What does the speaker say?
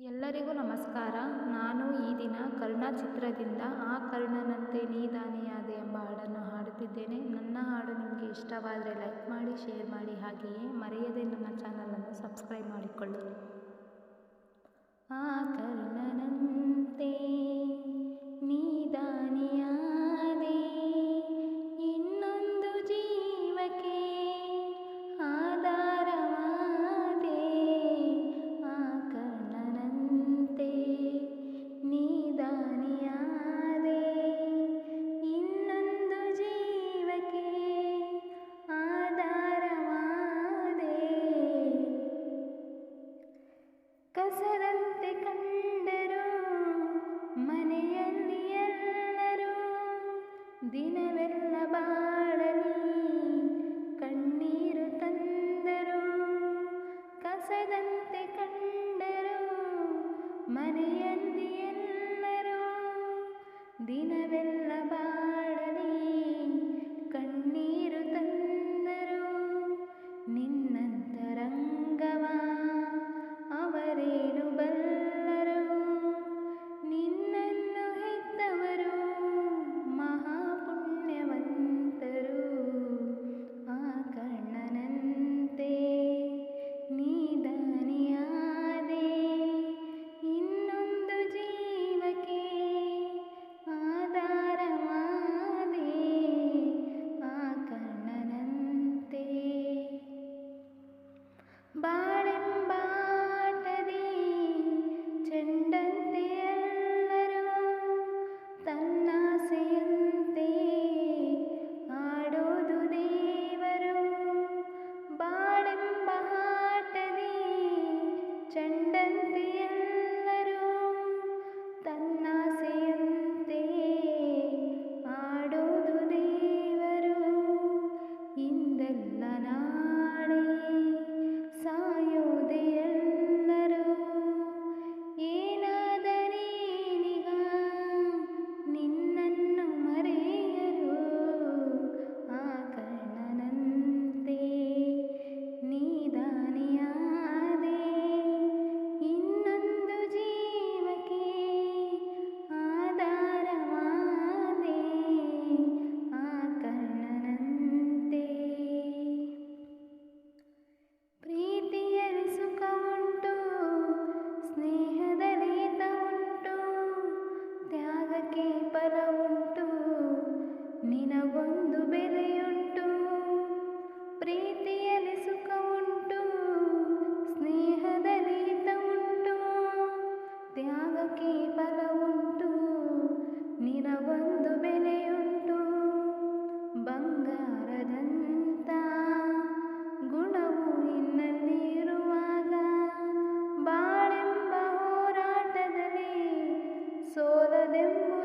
ಎಲ್ಲರಿಗೂ ನಮಸ್ಕಾರ. ನಾನು ಈ ದಿನ ಕರ್ಣ ಚಿತ್ರದಿಂದ ಆ ಕರ್ಣನಂತೆ ನೀದಾನಿಯಾದೆ ಎಂಬ ಹಾಡನ್ನು ಹಾಡುತ್ತಿದ್ದೇನೆ. ನನ್ನ ಹಾಡು ನಿಮಗೆ ಇಷ್ಟವಾದರೆ ಲೈಕ್ ಮಾಡಿ, ಶೇರ್ ಮಾಡಿ, ಹಾಗೆಯೇ ಮರೆಯದೆ ನನ್ನ ಚಾನಲನ್ನು ಸಬ್ಸ್ಕ್ರೈಬ್ ಮಾಡಿಕೊಳ್ಳಿ. ಮನೆಯಂದಿಯೆಲ್ಲರೂ ದಿನವೆಲ್ಲ ಬಾ 等等 them